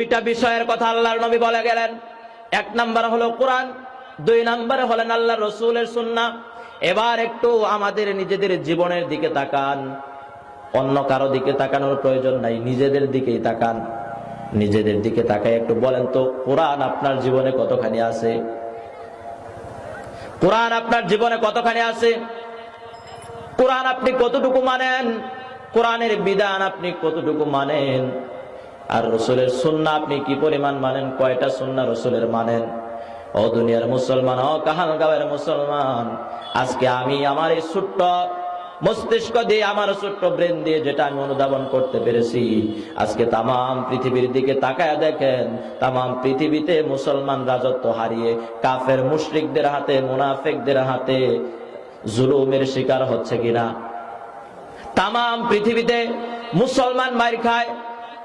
দুইটা বিষয়ের কথা আল্লাহর নবী বলে গেলেন। এক নাম্বার হলো কোরআন, দুই নাম্বারে হলেন আল্লাহ রসুলের সুন্না। এবার একটু আমাদের নিজেদের জীবনের দিকে তাকান। অন্য কারও দিকে তাকানোর প্রয়োজন নাই, নিজেদের দিকেই তাকান। নিজেদের দিকে তাকাই একটু বলেন তো, কোরআন আপনার জীবনে কতখানি আছে? কোরআন আপনার জীবনে কতখানি আছে? কোরআন আপনি কতটুকু মানেন? কোরআনের বিধান আপনি কতটুকু মানেন? আর রসুলের সুন্না আপনি কি পরিমাণ মানেন? কয়টা সুন্না রসুলের মানেন? ও দুনিয়ার মুসলমান, ও কাহাল গাঁয়ের মুসলমান, আজকে আমি আমার এই ছোট্ট মস্তিষ্ক দিয়ে, আমার ছোট্ট ব্রেন দিয়ে যেটা আমি অনুধাবন করতে পেরেছি, আজকে তামাম পৃথিবীর দিকে তাকায় দেখেন, তামাম পৃথিবীতে মুসলমান রাজত্ব হারিয়ে, কাফের মুশরিকদের হাতে, মুনাফেকদের হাতে জুলুমের শিকার হচ্ছে কিনা? তামাম পৃথিবীতে মুসলমান মার খায়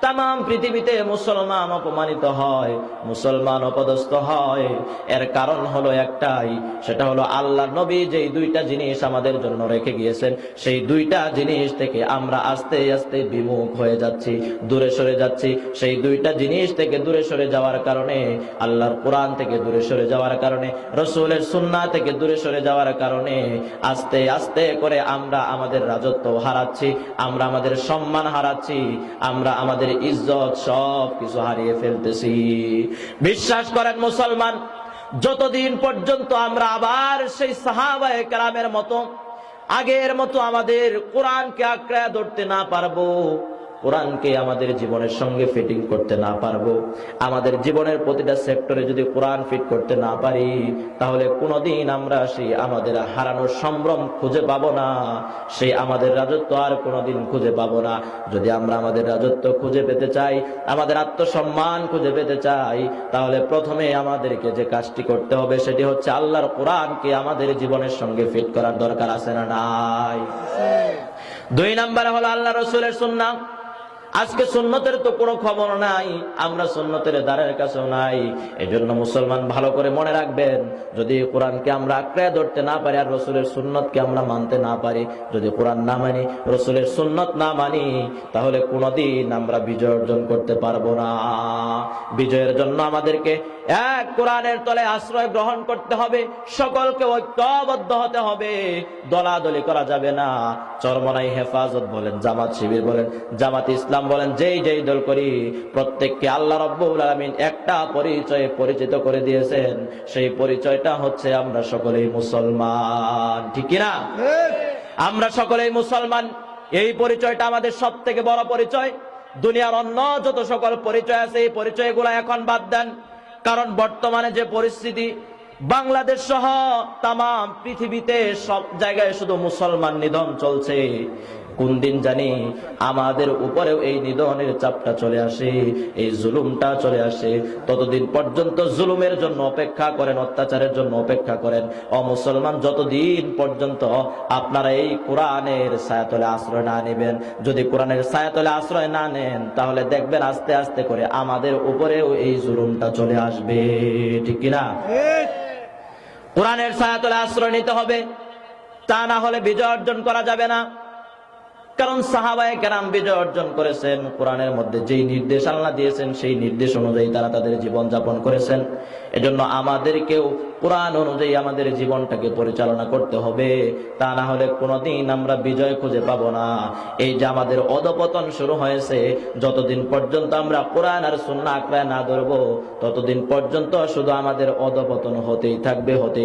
তামাম পৃথিবীতে মুসলমান অপমানিত হয়, মুসলমান অপদস্থ হয়। এর কারণ হলো একটাই, সেটা হলো আল্লাহ নবী যেই দুইটা জিনিস আমাদের জন্য রেখে গিয়েছেন, সেই দুইটা জিনিস থেকে আমরা আস্তে আস্তে বিমুখ হয়ে যাচ্ছি, দূরে সরে যাচ্ছি। সেই দুইটা জিনিস থেকে দূরে সরে যাওয়ার কারণে, আল্লাহর কোরআন থেকে দূরে সরে যাওয়ার কারণে, রসুলের সুন্না থেকে দূরে সরে যাওয়ার কারণে আস্তে আস্তে করে আমরা আমাদের রাজত্ব হারাচ্ছি, আমরা আমাদের সম্মান হারাচ্ছি, আমরা আমাদের ইজ্জত সব কিছু হারিয়ে ফেলতেছি। বিশ্বাস করেন মুসলমান, যতদিন পর্যন্ত আমরা আবার সেই সাহাবায় কালামের মতো, আগের মতো আমাদের কোরআনকে আঁকড়ে ধরতে না পারব কোরআনকে আমাদের জীবনের সঙ্গে ফিটিং করতে না পারব। আমাদের জীবনের প্রতিটা সেক্টরে যদি কোরআন ফিট করতে না পারি, তাহলে কোনোদিন আমরা সেই আমাদের হারানোর সম্ভ্রম খুঁজে পাবো না। সেই আমাদের রাজত্ব আর কোনোদিন খুঁজে পাবো না। যদি আমরা আমাদের রাজত্ব খুঁজে পেতে চাই, আমাদের আত্মসম্মান খুঁজে পেতে চাই, তাহলে প্রথমে আমাদেরকে যে কাজটি করতে হবে, সেটি হচ্ছে আল্লাহর কোরআনকে আমাদের জীবনের সঙ্গে ফিট করার দরকার আছে না নাই? দুই নাম্বার হলো আল্লাহ রসুলের সুন্নাম আজকে সুন্নতের তো কোনো খবর নাই, আমরা সুন্নতের দ্বারের কাছেও নাই। এজন্য মুসলমান ভালো করে মনে রাখবেন, যদি কোরআনকে আমরা আঁকড়ে ধরতে না পারি আর রসুলের সুন্নতকে আমরা মানতে না পারি, যদি কোরআন না মানি, রসুলের সুন্নত না মানি, তাহলে কোনোদিন আমরা বিজয় অর্জন করতে পারব না। বিজয়ের জন্য আমাদেরকে এক কোরআনের তলে আশ্রয় গ্রহণ করতে হবে, সকলকে ঐক্যবদ্ধ হতে হবে। দলাদলি করা যাবে না। চরমনাই হেফাজত বলেন, জামাত শিবির বলেন, জামাত ইসলাম বলেন, যেই যেই দল করি, প্রত্যেককে আল্লাহ রব্বুল আলমিন একটা পরিচয়ে পরিচিত করে দিয়েছেন। সেই পরিচয়টা হচ্ছে আমরা সকলেই মুসলমান। ঠিক কিনা? আমরা সকলেই মুসলমান। এই পরিচয়টা আমাদের সব থেকে বড় পরিচয়। দুনিয়ার অন্য যত সকল পরিচয় আছে, এই পরিচয়গুলো এখন বাদ দেন। কারণ বর্তমানে যে পরিস্থিতি, বাংলাদেশ সহ তাম পৃথিবীতে সব জায়গায় শুধু মুসলমান নিধন চলছে। কোন দিন জানি আমাদের উপরেও এই নিধনের চাপটা চলে আসে, এই জুলুমটা চলে আসে। ততদিন পর্যন্ত জুলুমের জন্য অপেক্ষা করেন, অত্যাচারের জন্য অপেক্ষা করেন। ও মুসলমান, যতদিন পর্যন্ত আপনারা এই কোরআনের ছায়াতলে আশ্রয় না নেবেন, যদি কোরআনের সায়াতলে আশ্রয় না নেন, তাহলে দেখবেন আস্তে আস্তে করে আমাদের উপরেও এই জুলুমটা চলে আসবে। ঠিক কিনা? কোরআনের ছায়াতলে আশ্রয় নিতে হবে, তা না হলে বিজয় অর্জন করা যাবে না। কারণ সাহাবায়ে কেরাম বিজয় অর্জন করেছেন। কোরআনের মধ্যে যেই নির্দেশ আল্লাহ দিয়েছেন, সেই নির্দেশ অনুযায়ী তারা তাদের জীবন যাপন করেছেন। এজন্য আমাদেরকেও কোরআন অনুযায়ী আমাদের জীবনটাকে পরিচালনা করতে হবে। তা না হলে কোনোদিন আমরা বিজয় খুঁজে পাবো না। এই যে আমাদের অধপতন শুরু হয়েছে, যতদিন পর্যন্ত আমরা কোরআন আর সুন্না আঁকড়ায় না ধরবো, ততদিন পর্যন্ত শুধু আমাদের অধপতন হতেই থাকবে, হতেই